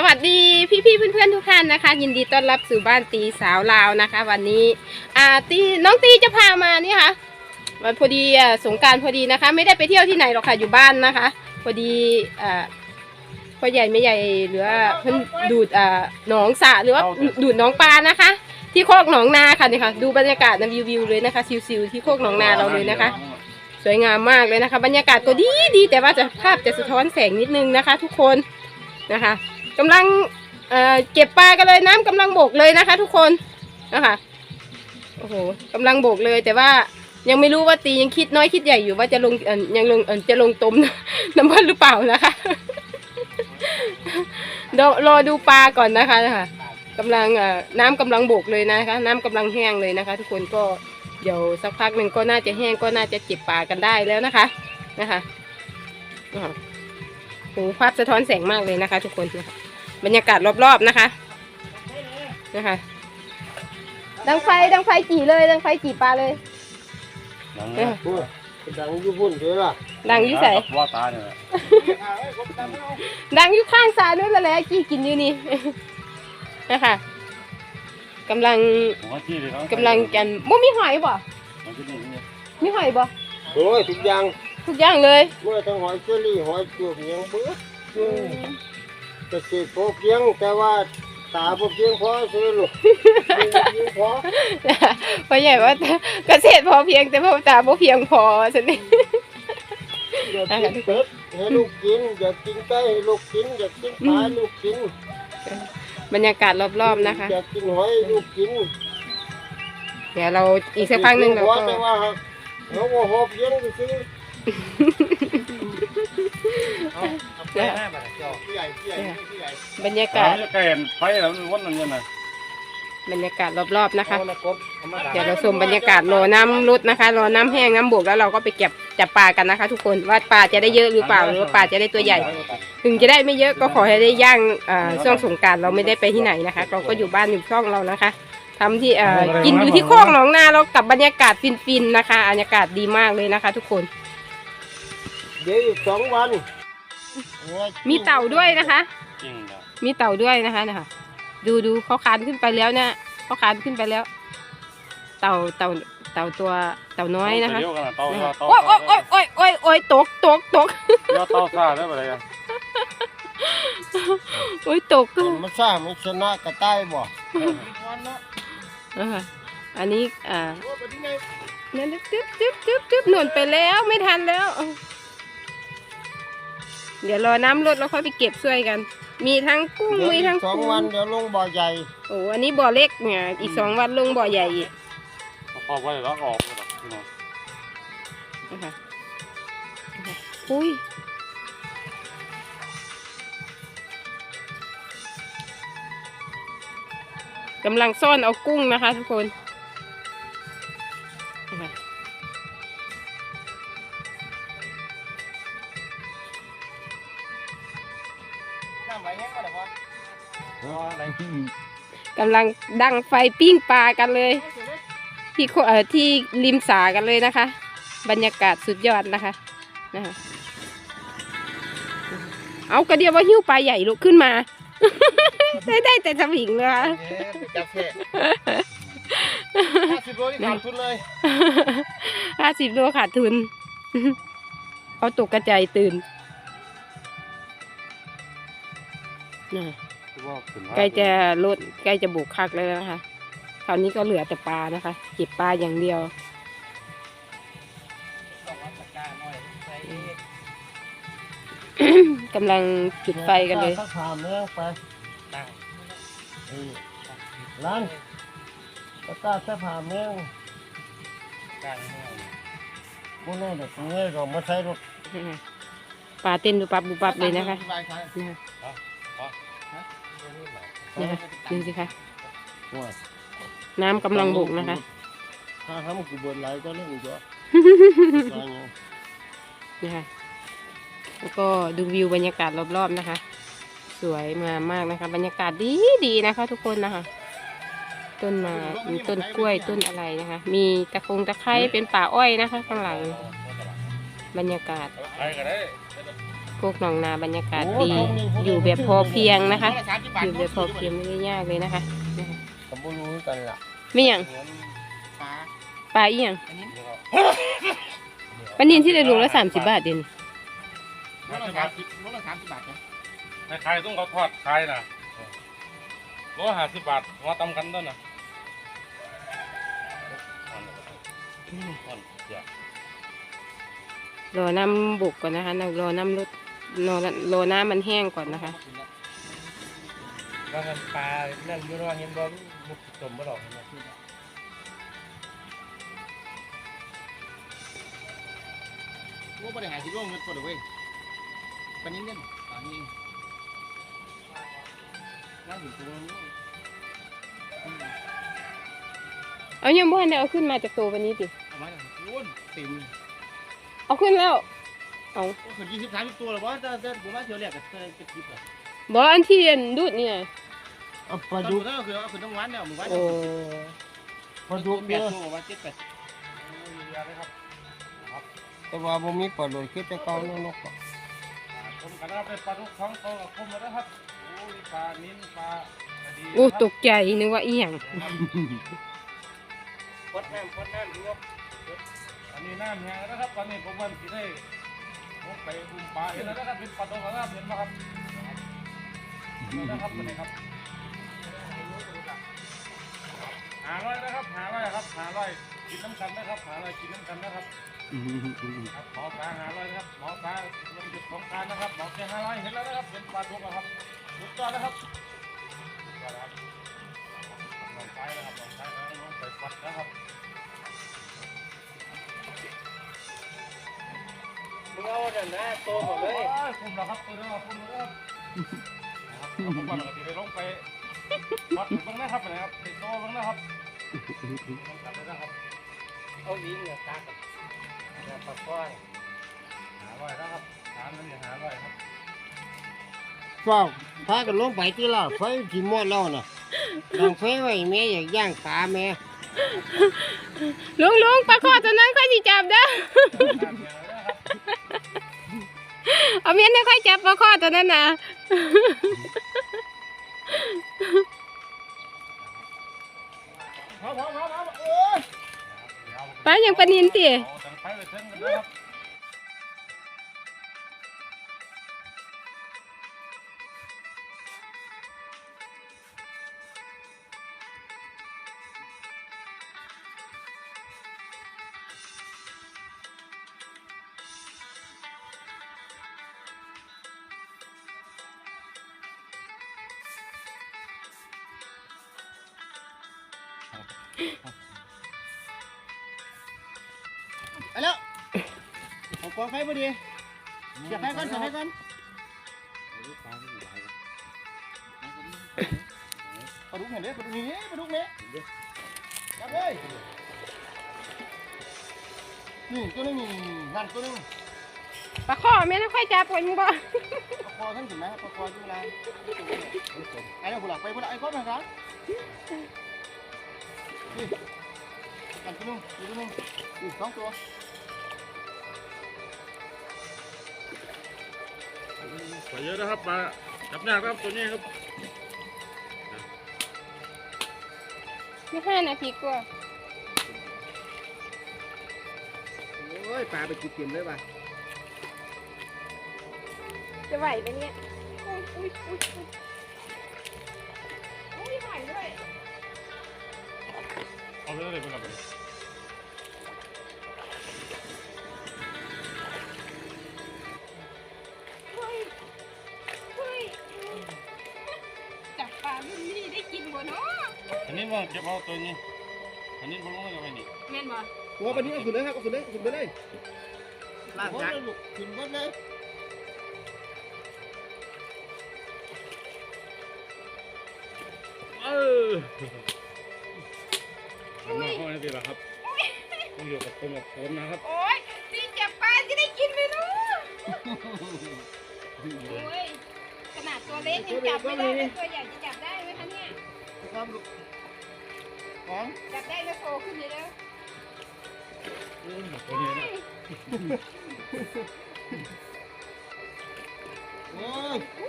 สวัสดีพี่ๆเพื่อนๆทุกท่านนะคะ ยินดีต้อนรับสู่บ้านตีสาวลาวนะคะ วันนี้อ่าตีน้องตีจะพามานี่ค่ะวันพอดีอะสงกรารพอดีนะคะ ไม่ได้ไปเที่ยวที่ไหนหรอกค่ะอยู่บ้านนะคะ พอดีอ่าพ่อใหญ่ไม่ใหญ่หรือว่าเพิ่นดูดอ่าหนองสระหรือว่าดูดหนองปลานะคะ ที่โคกหนองนาค่ะนี่ค่ะ ดูบรรยากาศนะวิวๆเลยนะคะซิวๆที่โคกหนองนาเราเลยนะคะ สวยงามมากเลยนะคะ บรรยากาศก็ดีดีแต่ว่าจะภาพจะสะท้อนแสงนิดนึงนะคะ ทุกคนนะคะ กำลังเอ่อเก็บปลากันเลยน้ำกำลังบกเลยนะคะ ทุกคนนะคะโอ้โหกำลังบกเลยแต่ว่ายังไม่รู้ว่าตียังคิดน้อยคิดใหญ่อยู่ว่าจะลงยังลงจะลงตมน้ำมันหรือเปล่านะคะรอรอดูปลาก่อนนะคะนะคะกำลังน้ำกำลังบกเลยนะคะ น้ำกำลังแห้งเลยนะคะ ทุกคนก็เดี๋ยวสักพักหนึ่งก็น่าจะแห้งก็น่าจะเก็บปลากันได้แล้วนะคะนะคะโอ้โหภาพสะท้อนแสงมากเลยนะคะ ทุกคนนะคะ บรรยากาศรอบๆนะคะนะคะ ดังไฟดังไฟจีเลย ดังไฟจีปลาเลยเออพูดดังอยู่พุ่นเด้อล่ะดังอยุ่ใส่ว่าตาเนี่ยดังอยู่ข้างสานู่นแหละกี่กินอยู่นี่นะคะกำลังผมว่าที่เลยกำลังกันบ่มีหอยบ่มันจะนี่เนี่ยมีหอยบ่โอ้ยทุกอย่างทุกอย่างเลยเมื่อทั้งหอยเชอรี่หอยจูบยังเบิด เกษตรพอเพียงแต่ว่าตาพอเพียงพอซื้อลูกไม่เพียงพอพ่อใหญ่ว่าเกษตรพอเพียงแต่พ่อตาบ่เพียงพอสินี่อยากกินเป็ดให้ลูกกินอยากกินไก่ให้ลูกกินอยากกินปลาให้ลูกกินบรรยากาศรอบๆนะคะอยากกินหอยให้ลูกกินเดี๋ยวเราอีกสักพักหนึ่งเราก็แต่ว่าเขาว่าพอ เพียงซื้อเอาเอาไปให้มาเจ้าพี่ใหญ่พี่ใหญ่พี่ใหญ่บรรยากาตาศจะแก่ไฟแล้วมันวันนั้นยังไงบรรยากาศรอบๆนะคะเอาละกบธรรมดาเดี๋ยวเราชมบรรยากาศรอน้ำลดนะคะรอน้ำแห้งน้ำบกแล้วเราก็ไปเก็บจับปลากันนะคะ ทุกคนว่าปลาจะได้เยอะหรือเปล่าหรือว่าปลาจะได้ตัวใหญ่ ถึงจะได้ไม่เยอะก็ขอให้ได้ย่างอ่าช่วงสงกรารเราไม่ได้ไปที่ไหนนะคะ เราก็อยู่บ้านอยู่ช่องเรานะคะทำที่เอ่อกินอยู่ที่โคกหนองนาเรากับบรรยากาศฟินๆนะคะบรรยากาศดีมากเลยนะคะ ทุกคน เดี๋ยวอีกสองวัน มีเต่าด้วยนะคะ จริงนะมีเต่าด้วยนะคะนะคะดูดูเขาคานขึ้นไปแล้วเนี่ยเขาคานขึ้นไปแล้ว เต่าเต่าเต่าตัวเต่าน้อยนะคะเดียวกันนะเต้านะคะเต้าโอ้ยโอ้ยโอ้ยโอ้ยโอ้ยโอ้ยตกตกตกเต้าเต้าซาได้ปะเลยโอ้ยตกมันซ่ามันชนะกระต่ายบ่นะคะอันนี้อ่านั่นจึ๊บจึ๊บจึ๊บจึ๊บหนุนไปแล้วไม่ทันแล้ว เดี๋ยวรอน้ำลดแล้วค่อยไปเก็บช่วยกัน มีทั้งกุ้งเดี๋ยวมีอีทั้งกสองปูวันเดี๋ยวลงบ่อใหญ่โอ้อันนี้บ่อเล็กเนี่ยอีกสองวันลงบ่อใหญ่อีกพอไว้แล้วออกเลยพี่น้องนะคะอุ้ยกำลังซ่อนเอากุ้งนะคะทุกคนำลังดังไฟปิ้งปลากันเลย ที่โคเอ่อที่ริมสากันเลยนะคะ บรรยากาศสุดยอดนะคะนะคะเอากระเดียวว่าหิ้วปลาใหญ่ลุกขึ้นมา ได้ได้แต่สวิงเลยค่ะจับเสะห้าสิบโลนี่ขาดทุนเลยห้าสิบโลขาดทุนเขาตกกระจายตื่นน่ะ ใกล้จะลดใกล้จะบุกคักแล้วนะคะคราวนี้ก็เหลือแต่ปลานะคะเก็บปลาอย่างเดียวกำลังจุดไฟกันเลยสักถามเรื่องไปเออร้านตะกร้าสักถามเรื่องกูแน่เด็กกูแน่ก็มาใช้รถปลาเต้นดูปับดูปับเลยนะคะ นะคะนะคะดูสิคะว่าน้ำกำลังบุกนะคะ ถ้าทำกูบนไหลก็เรื่องอีกแล้วนะคะแล้วก็ดูวิวบรรยากาศรอบๆนะคะ สวยงามมากนะคะ บรรยากาศดีดีนะคะ ทุกคนนะคะ ต้นมามีต้นกล้วยต้นอะไรนะคะ มีตะคงตะไคร้เป็นป่าอ้อยนะคะ ข้างหลังบรรยากาศไป กันได้พวกหนองนาบรรยากาศดี อยู่แบบพอเพียงนะคะ อยู่แบบพอเพียงไม่ได้ยากเลยนะคะก็บ่รู้คือกันล่ะไม่หยังเหมือนปลาปลาอีหยังปลานินที่ได้ลุงละสามสิบบาทเด่นรถละสามสิบรถละสามสิบบาทนะขายต้องเขาทอดขายนะรถห้าสิบบาทหัวตำกันต้นนะอย่ารอน้ำบุกก่อนนะคะรอน้ำรถ รอรอน้ำมันแห้งก่อนนะคะว่ากันปลานั่นอยู่รอเห็นบ่มุกสมบ่ดอกเห็นบ่ว่าบริหารสิร่วงเงินตัวเดียวเว้ยปานนี้เงินตอนนี้น่าถึงตัวนู้นเอายังบ้านได้เอาขึ้นมาจากตัววันนี้ดิเอามาจากนู้นเต็มเอาขึ้นแล้ว เอาโอ้ขึ้นยี่สิบสามสิบตัวหรอวะจะจะผมว่าเที่ยวแรกก็จะจะคลิปเหรอบออันที่เรียนดูดเนี่ยเอาปตอลานดูดุกถ้าคือเอาขึ้นทั้งวันเนี่ยหมู่บ้านโอ้ปลาดุกแปเด้ดอตัวว่าเจ็ดแปดแต่ว่าบ่มีปลาดุกคือแต่เก่าเนาะนกอะผมกันนะเป็นปลาทุกท้องโตกับผมแล้วนะครับโอ้ยปลานิ้นปลาโอ้ตกใจนึกว่าอีหยังพดน้ำพดน้ำพี่นกอันนี้น้ำแห้งแล้วนะครับตอนนี้ผมวันที่ได้ ไปอุ้มปลาเห็นแล้วนะครับเป็นปลาตงนะครับเห็นไหมครับเห็นะครับเป็นไงครับหาร้อยนะครับหาร้อยครับหาร้อยกินน้ำกันนะครับหาร้อยกินน้ำกันนะครับครับหมอปลาหาร้อยนะครับหมอปลาลงจุดของการนะครับหมอแกหาร้อยเห็นแล้วนะครับเป็นปลาทุกนะครับสุดยอดนะครับสุดยอดนะครับลองไปนะครับลองไปนะครับลองไปฟัดนะครับ มึงเอาแต่หน้าโตหมดเลยคุ้มแล้วครับตัวนี้ครับคุ้มแล้วครับผมว่าเราจะไปลงไปวัดบ้างนะครับนะครับติดโตบ้างนะครับลองกลับเลยนะครับเอาวิ่งเนี่ยตากับเนี่ยปลาก้อยหาร้อยนะครับหาเงินอย่าหาร้อยครับฟ้าพากันลงไปที่ละไฟที่หมดแล้วน่ะดังไฟไว้แม่อยากย่างปลาแม่ลุงลุงปลาคอตัวนั้นค่อยสิจับเด้อ เอาเมียนให้ค่อยจับปลาคอตัวนั้นนะไปลายังปนินติ เสียบไฟก่อนเสียบไฟก่อนปลาดุกเห็นเด้ปลาดุกนี่ปลาดุกนี่จับเลยนี่ตัวนึงนี่นั่นตัวนึงปลาคอเมียนให้ค่อยจับคนบ่ปลาคอท่านถึงไหมปลาคอที่เวลาไอ้เนี่ยผู้หลักไปผู้หลักไอ้ก้อนนะครับนี่กันตัวนึงตัวนึงนี่สองตัว ปลาเยอะนะครับปลาจับยากครับตัวนี้ครับไม่ห้านาทีกว่าโอ้ยปลาไปกินเต็มเลยว่ะจะไหวไหมเนี่ยอุ้ยอุ้ยอุ้ยอุ้ยอุ้ยไหวด้วยเอาไปเลยไปเลย อันนี้ว่าเก็บเอาตัวนี้ อันนี้ผมลงไปนี่แม่นบ่หัวปลานี้เอาขึ้นเลยครับเอาขึ้นเลยเอาขึ้นไปเลยลากหมดจากเลยลูกขึ้นหมดเลยเอออันนี้เขาให้ดีละครับต้องอยู่กับผมกับผมนะครับ โอ้ยตีจับปลาจะได้กินไหมเนาะโอ้ยขนาดตัวเล็กยังจับไม่ได้เลยตัวใหญ่จะจับได้ไหมคะเนี่ย ครับลูกของจับได้แล้วโผล่ขึ้นเลยแล้วตัวนี้นะโอ้ยอู้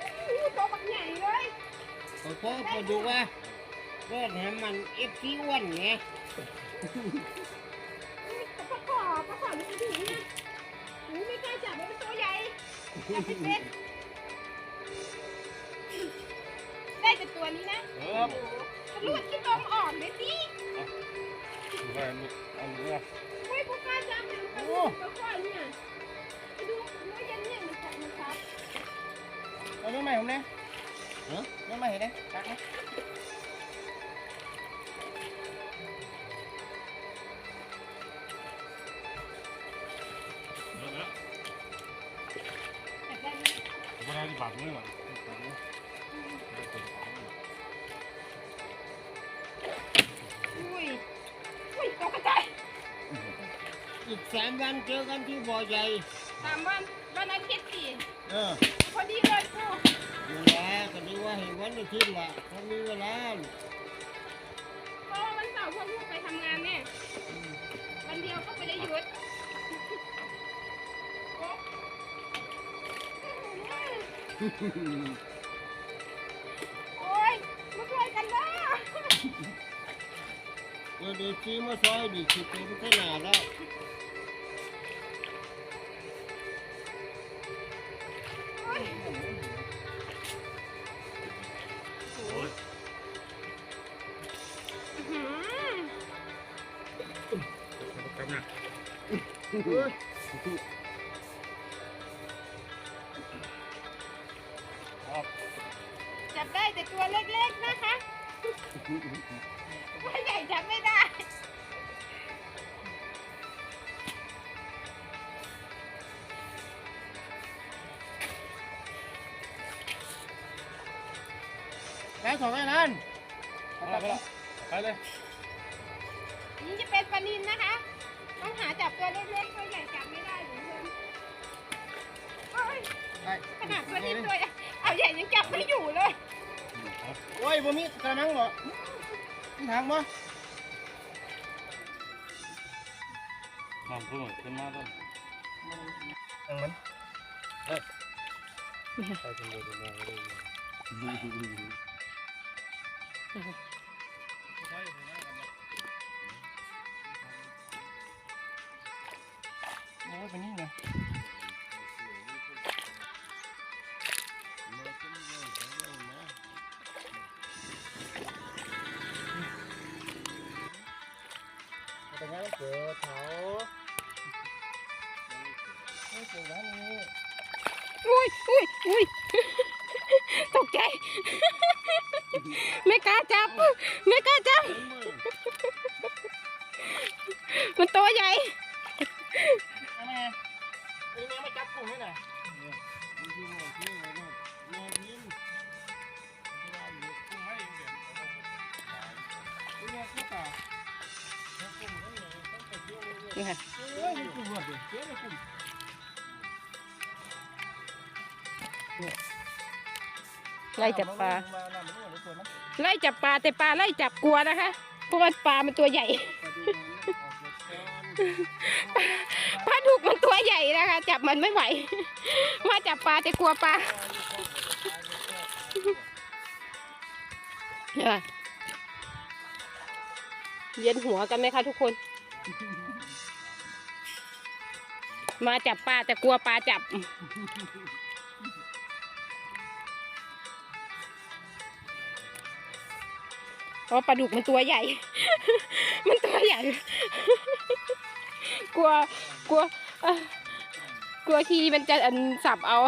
ตัวบักใหญ่เลยขอโทษมาดูว่าเลือดให้มันเอฟซีอ้วนไงปลาขอปลาขอนี่ถึงหูไม่กล้าจับมันเป็นตัวใหญ่จับไม่เป็นได้แต่ตัวนี้นะเอ อทะลุที่นมอ่อนเลยสิไปเอาเนื้อเฮ้ยพวกกล้าจับเลยปลาปลาขอเนี่ยไปดูเนื้อยันเนี่ยมันจับมันครับ เอาเรื่องใหม่ผมเนี่ยเรื่องใหม่เห็นไหมตักนะ เจอกันที่บ่อใหญ่สามวันวันอาทิตย์สี่เออพอดีเลยครูนี่แหละก็ดีว่าเห็นวันอาทิตย์ละถ้ามีเวลาเพราะว่าวันเสาร์พวกลูกไปทำงานแน่วันเดียวก็ไม่ได้หยุดโอ๊ะโอ๊ยมาช่วยกันนะเดี๋ยวเดี๋ยวซีมาซอยดิคิดเป็นขนาดแล้ว สองไอ้นั่นไปเลยไปเลยนี่จะเป็นปลานินนะคะ ต้องหาจับตัวเล็กๆตัวใหญ่จับไม่ได้เหมือนเดิมโอ๊ยได้ขนาดตัวนี้ตัวใหญ่เอาใหญ่ยังจับไม่อยู่เลย โอ้ยบ่มีกระมังเหรอมีทางบ่น้ำพึ่งขึ้นมาต้นทางมันไปถึงเดือนหน้าเลยใช่ถึงหน้ากันเลย โอ้ยเป็นนี่ไงแต่งั้นเกิดเขาไม่เก่งแล้วนี่อุ้ยอุ้ยอุ้ย ไม่กล้าจับ ไม่กล้าจับ มันตัวใหญ่แม่ไอ้แม่ไม่จับกุ้งให้หน่อยไม่ใช่ว่าเที่ยวนะแม่พิมพ์กุ้งให้ยังเดือนไอ้แม่คู่ตานี่ค่ะเอ้ยมันกุ้งหมดเลยเจ๊เลยกุ้ง ไล่จับปลามาน้ำมันนี่เลยสวยมั้ยไล่จับปลาแต่ปลาไล่จับกลัวนะคะ เพราะว่าปลามันตัวใหญ่ ปลาดุกมันตัวใหญ่นะคะ จับมันไม่ไหว มาจับปลาแต่กลัวปลาเนี่ยเย็นหัวกันไหมคะทุกคน มาจับปลาแต่กลัวปลาจับ เพราะปลาดุกมันตัวใหญ่ มันตัวใหญ่ กลัว กลัวกลัวทีมันจะอันสับเอา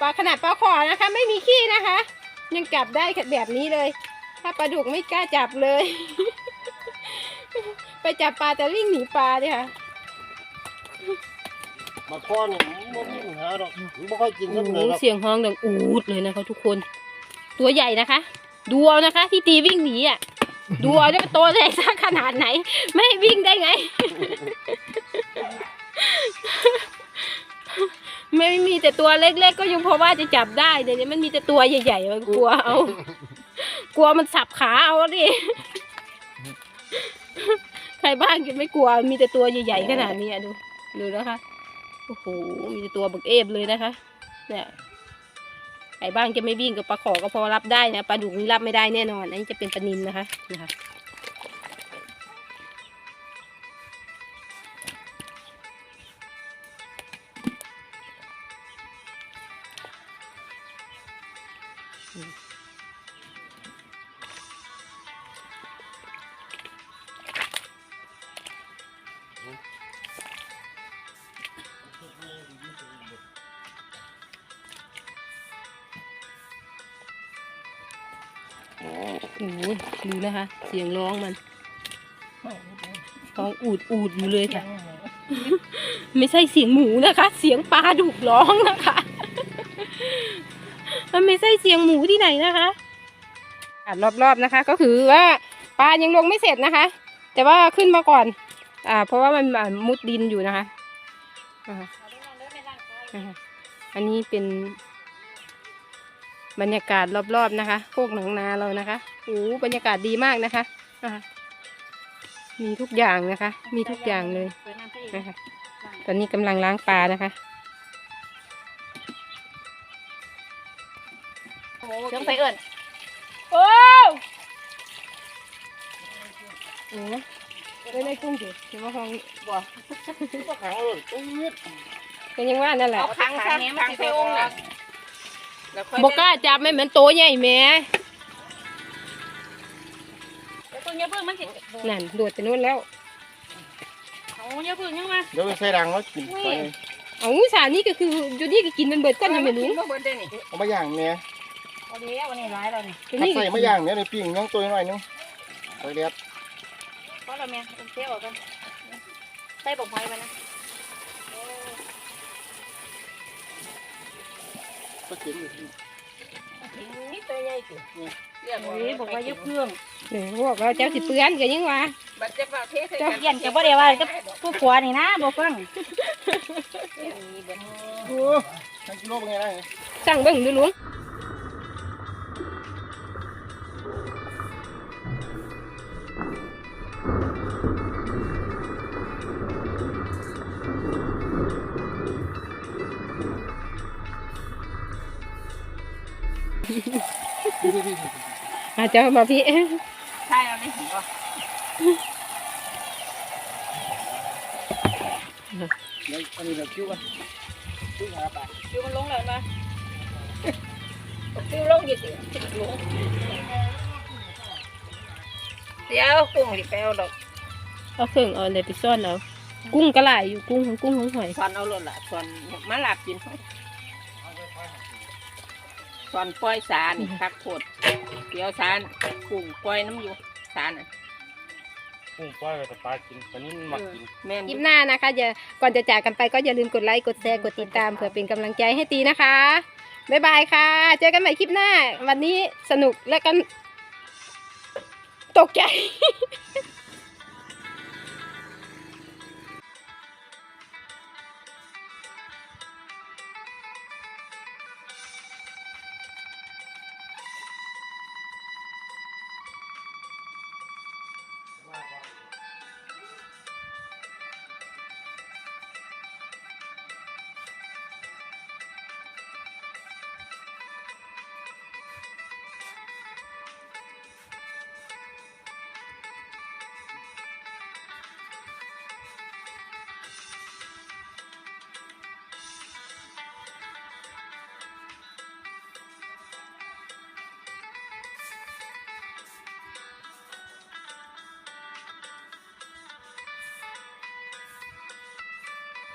ปลาขนาดปลาขอนะคะ ไม่มีขี้นะคะ ยังจับได้แบบนี้เลย ถ้าปลาดุกไม่กล้าจับเลย ไปจับปลาแต่วิ่งหนีปลาเนี่ยค่ะมาข้อนี่บ่มีปัญหาดอกมันบ่ค่อยกินโอ้สักโหหน่อยหรอกเสียงฮ้องดังอูดเลยนะคะทุกคน ตัวใหญ่นะคะ ดูเอานะคะ ที่ตีวิ่งหนีอะ ดูเอาได้เป็นตัวใหญ่สักขนาดไหน ไม่ให้วิ่งได้ไง ไม่มีแต่ตัวเล็ก ๆ ก็ยังพอว่าจะจับได้เดี๋ยวนี้มันมีแต่ตัวใหญ่ๆมันกลัวเอา กลัวมันสับขาเอาดิใครบ้างจะไม่กลัว มีแต่ตัวใหญ่ๆขนาดนี้อะดูดูนะคะโอ้โหมีแต่ตัวบักเอฟเลยนะคะ เนี่ยใครบ้างจะไม่วิ่งกับปลาขอก็พอรับได้นะปลาดุกนี่รับไม่ได้แน่นอน อันนี้จะเป็นปลานิลนะคะนะคะ โอ้โหดูนะคะ เสียงร้องมันร้องอูดอูดอยู่เลยค่ะ ไม่ใช่เสียงหมูนะคะ เสียงปลาดุกร้องนะคะ มันไม่ใช่เสียงหมูที่ไหนนะคะอะรอบๆนะคะ ก็คือว่าปลายังลงไม่เสร็จนะคะ แต่ว่าขึ้นมาก่อน อ่า เพราะว่ามันอ่ามุดดินอยู่นะคะอ่าอ่าอันนี้เป็น บรรยากาศรอบๆนะคะโคกหนองนาเรานะคะโอ้บรรยากาศดีมากนะคะอ่ามีทุกอย่างนะคะ มีทุกอย่างเลยนะคะตอนนี้กำลังล้างปลานะคะเชิงไปเอิญโอ้โหไม่ได้กุ้งดิเดี๋ยวมาห้องบ่ก็ขังเลยอุ้ยก็ยังว่านั่นแหละเอาค้างซะค้างใส่องค์น่ะ บกล้าจับไม่เหมือนโตใหญ่แหม่แล้วตัวเนี้ยเพิ่งมันสินั่นโดดไปนู่นแล้วเอาเนี้ยเพิ่งยังมาเดี๋ยวไปใส่รังแล้วกินไปเอาสารนี่ก็คืออยู่นี่ก็กินมันเบิดก้อนยังไม่รู้บ่เบิดได้นี่เอามาย่างแม่เอาเดี๋ยววันนี้ร้ายแล้วนี่ตัวถ้านี้ใส่มาย่างเนี่ยในปิ้งน้องตัวน้อยนึงไปเรียบเพราะเราแม่เอาเสียออกกันใส่บอกไฟมานะ ก็ถึงนี่ตัวใหญ่สิเรียกว่าบอกว่าเยอะเพิ่งเดี๋ยวบอกว่าเจ้าสิเปื้อนกันยังวะบัดจะฝากเทใส่กันเย็นจะบ่ได้ว่ากับผู้ขวานี่นะบอกฟังโอ้ทั้งกิโลเป็นไงได้สั่งเบิ่งดูลุง อาจจะมาพี่ใช่เอาได้หิบ่เดี๋ยวอันนี้เราคิ้วกันคิ้วหาปลาดูมันลงแล้วมาดูลงอยู่สิลงเดี๋ยวกุ้งสิไปเอาดอกเอาเครื่องเอาอะไรไปซ่อนเอากุ้งกระไหลอยู่กุ้งของกุ้งของหอยสอนเอาโลดล่ะสอนมาหลับกินสอ นปล่อยสารนี่คักโคตรเดี๋ยวสารกุ้งปล่อยน้ำอยู่สารน่ะกุ้งปล่อยไว้แต่ปลากินตอนนี้มันมากิน แม่นคลิปหน้านะคะอย่าก่อนจะจากกันไปก็อย่าลืมกดไลค์ กดแชร์ กดติดตามเพื่อเป็นกำลังใจให้ตีนะคะ บ๊ายบายค่ะ เจอกันใหม่คลิปหน้า วันนี้สนุกและกัน ตกใจ